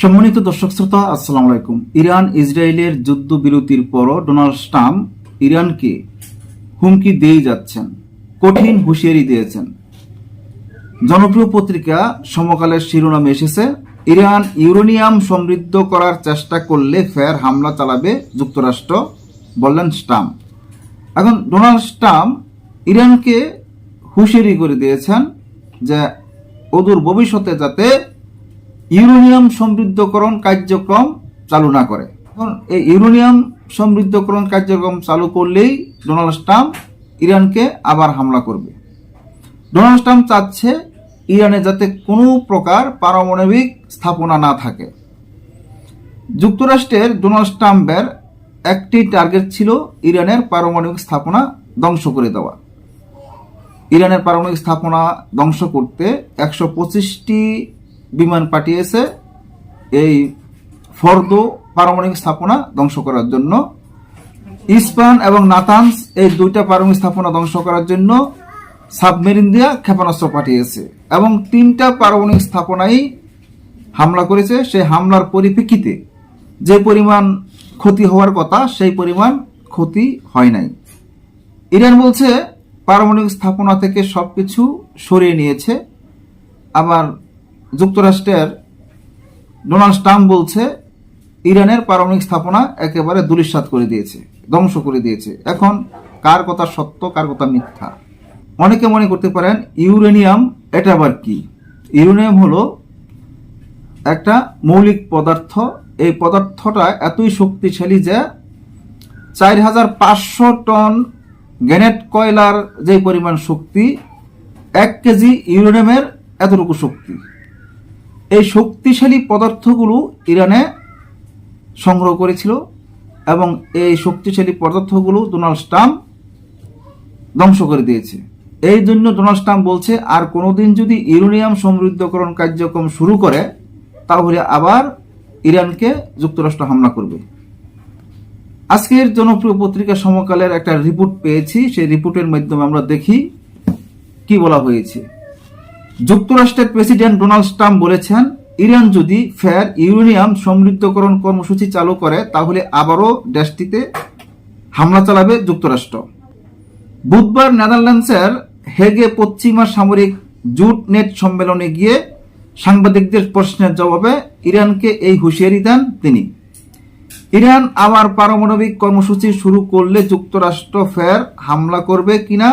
সম্মানিত দর্শক শ্রোতা, আসসালামু আলাইকুম। ইরান, ইসরায়েলের যুদ্ধ বিরতির পরও ডোনাল্ড ট্রাম্প ইরানকে হুমকি দিয়ে যাচ্ছেন, কঠিন হুঁশিয়ারি দিয়েছেন। জনপ্রিয় পত্রিকা সমকালের শিরোনামে এসেছে, ইরান ইউরেনিয়াম সমৃদ্ধ করার চেষ্টা করলে ফের হামলা চালাবে যুক্তরাষ্ট্র, বললেন স্টাম্প এখন ডোনাল্ড ট্রাম্প ইরানকে হুঁশিয়ারি করে দিয়েছেন যে অদূর ভবিষ্যতে যাতে ইউরেনিয়াম সমৃদ্ধকরণ কার্যক্রম চালু না করে। এখন এই ইউরেনিয়াম সমৃদ্ধকরণ কার্যক্রম চালু করলেই ডোনাল্ড ট্রাম্প ইরানকে আবার হামলা করবে। ডোনাল্ড ট্রাম্প চাচ্ছে ইরানে যাতে কোনো প্রকার পারমাণবিক স্থাপনা না থাকে। যুক্তরাষ্ট্রের ডোনাল্ড ট্রাম্পের একটি টার্গেট ছিল ইরানের পারমাণবিক স্থাপনা ধ্বংস করে দেওয়া। ইরানের পারমাণবিক স্থাপনা ধ্বংস করতে একশো পঁচিশটি বিমান পাঠিয়েছে এই ফর্দ পারমাণবিক স্থাপনা ধ্বংস করার জন্য। ইস্পান এবং নাতানস এই দুইটা পারমাণবিক স্থাপনা ধ্বংস করার জন্য সাবমেরিন দিয়া ক্ষেপণাস্ত্র পাঠিয়েছে এবং তিনটা পারমাণবিক স্থাপনাই হামলা করেছে। সেই হামলার পরিপ্রেক্ষিতে যে পরিমাণ ক্ষতি হওয়ার কথা, সেই পরিমাণ ক্ষতি হয় নাই। ইরান বলছে, পারমাণবিক স্থাপনা থেকে সবকিছু সরিয়ে নিয়েছে। আবার যুক্তরাষ্ট্রের ডোনাল্ড ট্রাম্প বলছে, ইরানের পারমাণবিক স্থাপনা একেবারে দুলিশাত করে দিয়েছে, ধ্বংস করে দিয়েছে। এখন কার কথা সত্য, কার কথা মিথ্যা? অনেকে মনে করতে পারেন, ইউরেনিয়াম এটা আবার কি? ইউরেনিয়াম হলো একটা মৌলিক পদার্থ। এই পদার্থটা এতই শক্তিশালী যে চার হাজার পাঁচশো টন গ্যানেট কয়লার যে পরিমাণ শক্তি, এক কেজি ইউরেনিয়ামের এতটুকু শক্তি। এই শক্তিশালী পদার্থগুলো ইরানে সংগ্রহ করেছিল এবং এই শক্তিশালী পদার্থগুলো ডোনাল্ড ট্রাম্প ধ্বংস করে দিয়েছে। এই জন্য ডোনাল্ড ট্রাম্প বলছে, আর কোনোদিন যদি ইউরেনিয়াম সমৃদ্ধকরণ কার্যক্রম শুরু করে, তাহলে আবার ইরানকে যুক্তরাষ্ট্র হামলা করবে। আজকের জনপ্রিয় পত্রিকা সমকালের একটা রিপোর্ট পেয়েছি। সেই রিপোর্টের মাধ্যমে আমরা দেখি কি বলা হয়েছে। যুক্তরাষ্ট্রের প্রেসিডেন্ট ডোনাল্ড ট্রাম্প বলেছেন, ইরান যদি ফের ইউরেনিয়াম সমৃদ্ধকরণ কর্মসূচি চালু করে, তাহলে আবারও দেশটিতে হামলা চালাবে যুক্তরাষ্ট্র। বুধবার নেদারল্যান্ডসের হেগে পশ্চিমা সামরিক জুট নেট সম্মেলনে গিয়ে সাংবাদিকদের প্রশ্নের জবাবে ইরানকে এই হুঁশিয়ারি দেন তিনি। ইরান আবার পারমাণবিক কর্মসূচি শুরু করলে যুক্তরাষ্ট্র ফের হামলা করবে কিনা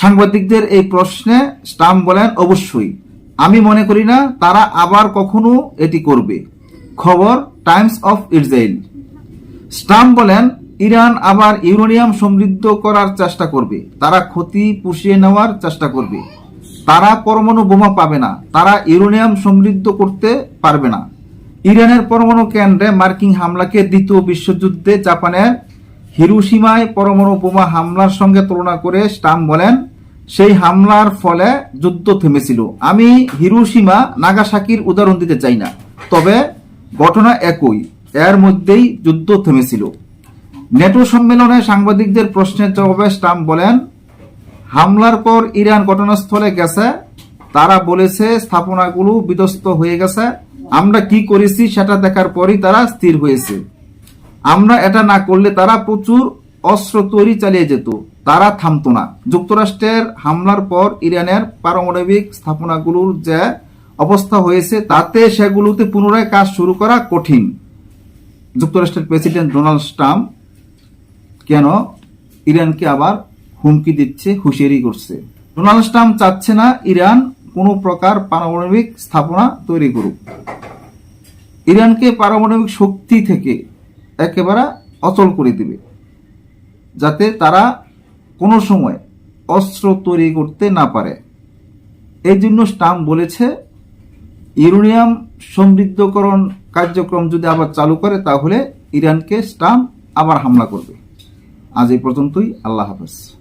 সাংবাদিকদের এই প্রশ্নে স্টাম্প বলেন, অবশ্যই। আমি মনে করি না তারা আবার কখনো এটি করবে। খবর, টাইমস অফ ইসরায়েল। স্টাম্প বলেন, ইরান আবার ইউরেনিয়াম সমৃদ্ধ করার চেষ্টা করবে। তারা ক্ষতি পুষিয়ে নেওয়ার চেষ্টা করবে। তারা পরমাণু বোমা পাবে না। তারা ইউরেনিয়াম সমৃদ্ধ করতে পারবে না। ইরানের পরমাণু কেন্দ্রে মার্কিন হামলাকে দ্বিতীয় বিশ্বযুদ্ধে জাপানের হিরুসীমায় পরমাণু বোমা হামলার সঙ্গে তুলনা করে স্টাম্প বলেন, সেই হামলার ফলে যুদ্ধ থেমেছিল। আমি হিরুসীমা নাগাসাকির উদাহরণ দিতে চাই না, তবে ঘটনা একই, এর মধ্যেই যুদ্ধ থেমেছিল। নেটো সম্মেলনে সাংবাদিকদের প্রশ্নের জবাবে স্টাম্প বলেন, হামলার পর ইরান ঘটনাস্থলে গেছে, তারা বলেছে স্থাপনাগুলো বিধ্বস্ত হয়ে গেছে, আমরা কি করেছি সেটা দেখার পরই তারা স্থির হয়েছে। আমরা এটা না করলে তারা প্রচুর অস্ত্র তৈরি চালিয়ে যেত। তারা থামতো না। যুক্তরাষ্ট্রের হামলার পর ইরানের পারমাণবিক স্থাপনাগুলোর যে অবস্থা হয়েছে, তাতে সেগুলোতে পুনরায় কাজ শুরু করা কঠিন। যুক্তরাষ্ট্রের প্রেসিডেন্ট ডোনাল্ড ট্রাম্প কেন ইরানকে আবার হুমকি দিচ্ছে, হুঁশিয়ারি করছে? ডোনাল্ড ট্রাম্প চাচ্ছে না ইরান কোনো প্রকার পারমাণবিক স্থাপনা তৈরি করুক। ইরানকে পারমাণবিক শক্তি থেকে একেবারে অচল করে দিবে। যাতে তারা কোনো সময় অস্ত্র তৈরি করতে না পারে। এই জন্য স্টাম্প বলেছে, ইউরেনিয়াম সমৃদ্ধকরণ কার্যক্রম যদি আবার চালু করে, তাহলে ইরানকে স্টাম্প আবার হামলা করবে। আজ এই পর্যন্তই, আল্লাহ হাফেজ।